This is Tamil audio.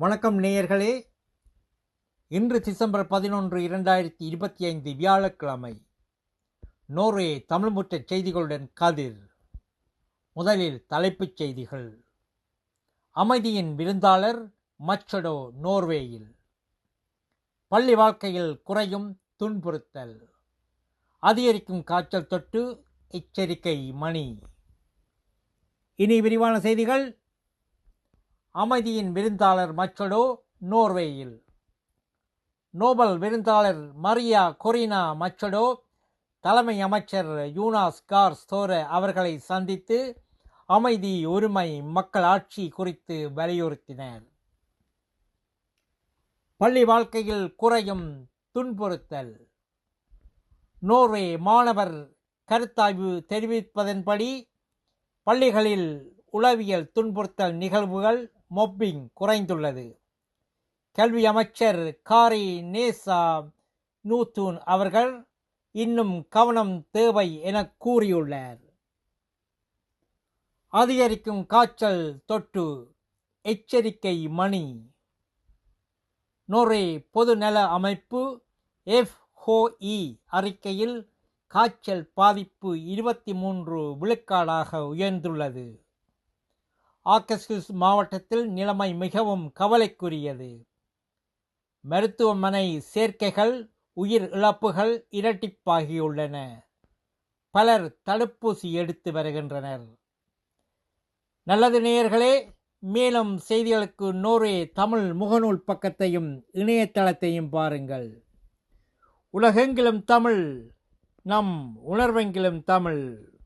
வணக்கம் நேயர்களே. இன்று டிசம்பர் பதினொன்று இரண்டாயிரத்தி இருபத்தி ஐந்து வியாழக்கிழமை. நோர்வே தமிழ்முற்ற செய்திகளுடன் கதிர். முதலில் தலைப்புச் செய்திகள். அமைதியின் விருந்தாளர் மச்சடோ நோர்வேயில். பள்ளி வாழ்க்கையில் குறையும் துன்புறுத்தல். அதிகரிக்கும் காய்ச்சல் தொட்டு எச்சரிக்கை மணி. இனி விரிவான செய்திகள். அமைதியின் விருந்தாளர் மச்சடோ நோர்வேயில். நோபல் விருந்தாளர் மரியா கொரினா மச்சடோ தலைமை அமைச்சர் யூனாஸ் கார் ஸ்தோர அவர்களை சந்தித்து அமைதி ஒருமை மக்கள் ஆட்சி குறித்து வலியுறுத்தினர். பள்ளி வாழ்க்கையில் குறையும் துன்புறுத்தல். நோர்வே மாணவர் கருத்தாய்வு தெரிவிப்பதன்படி பள்ளிகளில் உளவியல் துன்புறுத்தல் நிகழ்வுகள் மொப்பிங் குறைந்துள்ளது. கல்வி அமைச்சர் காரி நேசா நூத்தூன் அவர்கள் இன்னும் கவனம் தேவை என கூறியுள்ளார். அதிகரிக்கும் காய்ச்சல் தொட்டு எச்சரிக்கை மணி. நோர்வே பொது நல அமைப்பு எஃப்ஹோஇ அறிக்கையில் காய்ச்சல் பாதிப்பு இருபத்தி மூன்று விழுக்காடாக உயர்ந்துள்ளது. ஆக்கஸ்கிஸ் மாவட்டத்தில் நிலைமை மிகவும் கவலைக்குரியது. மருத்துவமனை சேர்க்கைகள் உயிர் இழப்புகள் இரட்டிப்பாகியுள்ளன. பலர் தடுப்பூசி எடுத்து வருகின்றனர். நல்லது நேயர்களே மேலும் செய்திகளுக்கு நோரே தமிழ் முகநூல் பக்கத்தையும் இணையதளத்தையும் பாருங்கள். உலகெங்கிலும் தமிழ் நம் உணர்வெங்கிலும் தமிழ்.